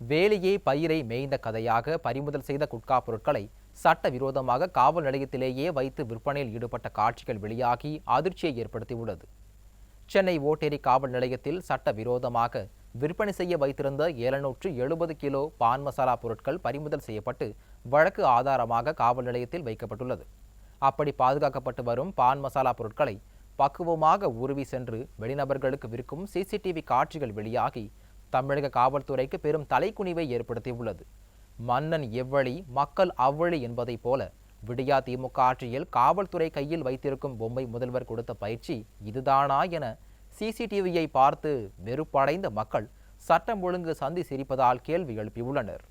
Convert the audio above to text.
வேலையே பயிரை மேய்ந்த கதையாக பறிமுதல் செய்த குட்கா பொருட்களை சட்டவிரோதமாக காவல் நிலையத்திலேயே வைத்து விற்பனையில் ஈடுபட்ட காட்சிகள் வெளியாகி அதிர்ச்சியை ஏற்படுத்தியுள்ளது. சென்னை ஓட்டேரி காவல் நிலையத்தில் சட்டவிரோதமாக விற்பனை செய்ய வைத்திருந்த எழுநூற்று எழுபது கிலோ பான் மசாலா பொருட்கள் பறிமுதல் செய்யப்பட்டு வழக்கு ஆதாரமாக காவல் நிலையத்தில் வைக்கப்பட்டுள்ளது. அப்படி பாதுகாக்கப்பட்டு வரும் பான் மசாலா பொருட்களை பக்குவமாக உருவி சென்று வெளிநபர்களுக்கு விற்கும் சிசிடிவி காட்சிகள் வெளியாகி தமிழக காவல்துறைக்கு பெரும் தலைக்குனிவை ஏற்படுத்தியுள்ளது. மன்னன் எவ்வழி மக்கள் அவ்வழி என்பதைப் போல விடியா திமுக ஆட்சியில் காவல்துறை கையில் வைத்திருக்கும் பொம்மை முதல்வர் கொடுத்த பயிற்சி இதுதானா என சிசிடிவியை பார்த்து வெறுப்படைந்த மக்கள் சட்டம் ஒழுங்கு சந்தி சிரிப்பதால் கேள்வி எழுப்பியுள்ளனர்.